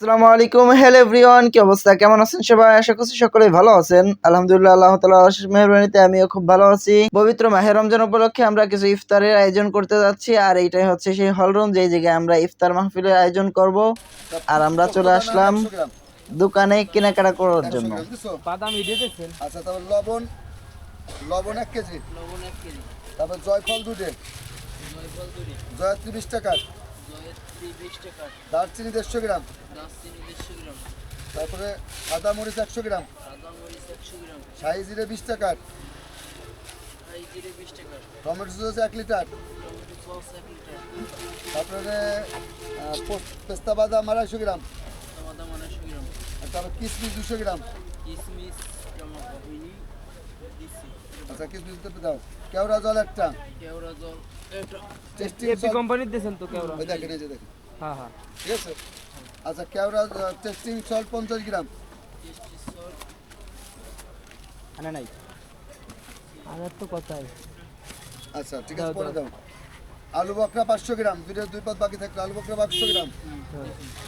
আসসালামু আলাইকুম। Hello everyone কি অবস্থা? কেমন আছেন সবাই? আশা করছি সকলেই ভালো আছেন। আলহামদুলিল্লাহ আল্লাহ তাআলার অশেষ মেহরবানিতে আমিও খুব ভালো আছি। পবিত্র মাহে রমজান উপলক্ষে আমরা কিছু ইফতারের আয়োজন করতে যাচ্ছি আর এইটাই হচ্ছে সেই হলরুম যেই জায়গায় আমরা ইফতার মাহফিলের আয়োজন করব। আর আমরা চলে আসলাম দোকানে কেনাকাটা করার জন্য। বাদাম আচ্ছা তারপর লবণ লবণ এক কেজি। লবণ এক কেজি। তারপর জয়ফল দুটে জয়ফল জয়ত্রী বিশ টাকা দারচিনি দেড়শো গ্রাম। তারপরে সাদা মরিচ একশো গ্রাম। শাহি জিরে বিশ টাকার টাকা। টমেটো সস এক লিটার। তারপরে পেস্তা বাদাম আড়াইশো গ্রাম। তারপর কিশমিশ দুশো গ্রাম। কিশমিশ আচ্ছা তো দাও। কেওড়া জল একটা। কেওড়া জল এটা টেস্টিং এপি কোম্পানির দিয়েছেন তো কেওড়া। ওই দেখেন এই যে দেখেন। হ্যাঁ হ্যাঁ। ঠিক আছে? আচ্ছা কেওড়া টেস্টিং সল্ট পঞ্চাশ গ্রাম। টেস্টি সল্ট আনা নাই? আমার তো কথাই। আচ্ছা ঠিক আছে পরে দাও। আলু বকরা পাঁচশো গ্রাম। দুটো দুই পাত বাকি থাকল আলু বকরা পাঁচশো গ্রাম।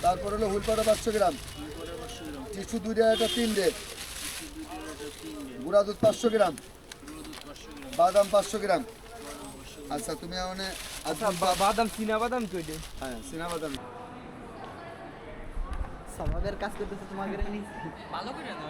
তারপর হলো হুলপাটা পাঁচশো গ্রাম। করে পাঁচশো গ্রাম। টিসু দুইটা একটা তিন ডে গুঁড়া দুধ পাঁচশো গ্রাম। গুঁড়ো দুধ পাঁচশো গ্রাম বাদাম পাঁচশো গ্রাম। আচ্ছা তুমি মানে আচ্ছা বাদাম চীনা বাদাম কইলে হ্যাঁ সিনা বাদাম। সমাগের কাজ করতেছে তোমাকে ভালো করে না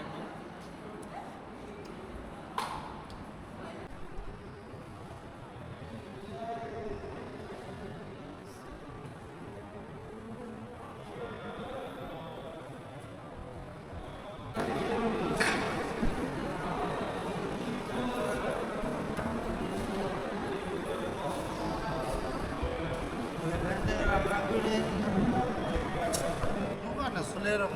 Yukarıda sulara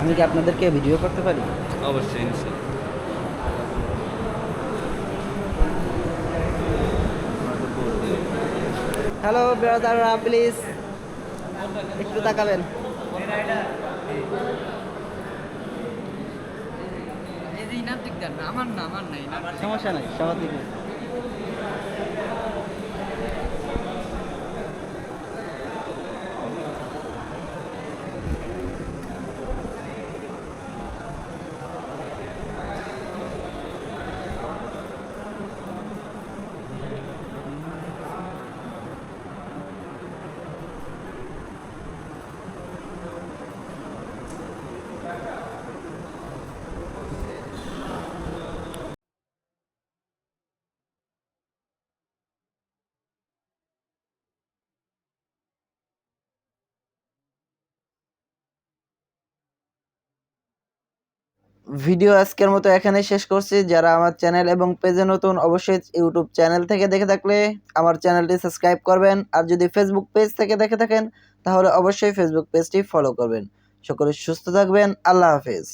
আমি কি আপনাদেরকে ভিডিও করতে পারি? অবশ্যই হ্যালো ব্রাদাররা প্লিজ একটু তাকাবেন। আমার না আমার নাই সমস্যা নাই সবার ভিডিও আজকের মতো এখানে শেষ করছি। যারা আমার চ্যানেল এবং পেজে নতুন, অবশ্যই ইউটিউব চ্যানেল থেকে দেখে থাকলে আমার চ্যানেলটি সাবস্ক্রাইব করবেন। আর যদি ফেসবুক পেজ থেকে দেখে থাকেন, তাহলে অবশ্যই ফেসবুক পেজটি ফলো করবেন। সকলে সুস্থ থাকবেন। আল্লাহ হাফেজ।